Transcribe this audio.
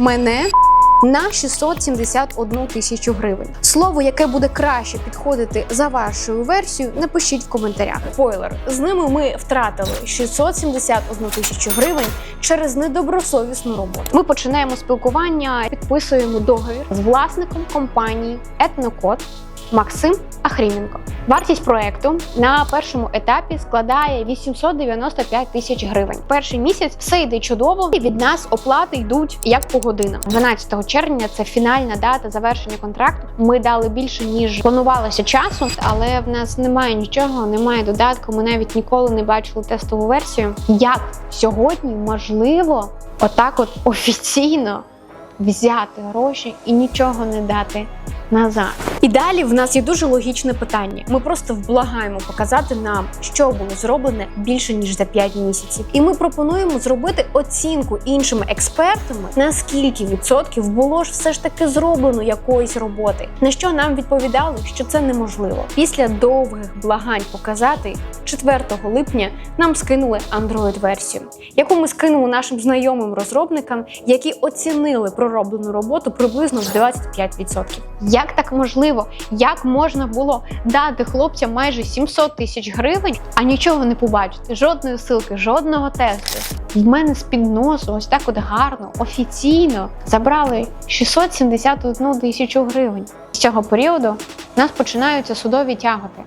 мене на 671 тисячу гривень. Слово, яке буде краще підходити за вашою версією, напишіть в коментарях. Спойлер, з ними ми втратили 671 тисячу гривень через недобросовісну роботу. Ми починаємо спілкування, підписуємо договір з власником компанії Етнокод. Максим Ахріменко. Вартість проекту на першому етапі складає 895 тисяч гривень. Перший місяць все йде чудово, і від нас оплати йдуть як по годинам. 12 червня це фінальна дата завершення контракту. Ми дали більше ніж планувалося часу, але в нас немає нічого, немає додатку. Ми навіть ніколи не бачили тестову версію. Як сьогодні можливо отак, от офіційно взяти гроші і нічого не дати назад. І далі в нас є дуже логічне питання. Ми просто вблагаємо показати нам, що було зроблене більше ніж за 5 місяців. І ми пропонуємо зробити оцінку іншими експертами, наскільки відсотків було ж все ж таки зроблено якоїсь роботи. На що нам відповідали, що це неможливо. Після довгих благань показати 4 липня нам скинули Android-версію, яку ми скинули нашим знайомим розробникам, які оцінили пророблену роботу приблизно в 25%. Як так можливо? Як можна було дати хлопцям майже 700 тисяч гривень, а нічого не побачити? Жодної ссылки, жодного тесту. В мене з під носу, ось так от гарно, офіційно забрали 671 тисячу гривень. З цього періоду нас починаються судові тяготи.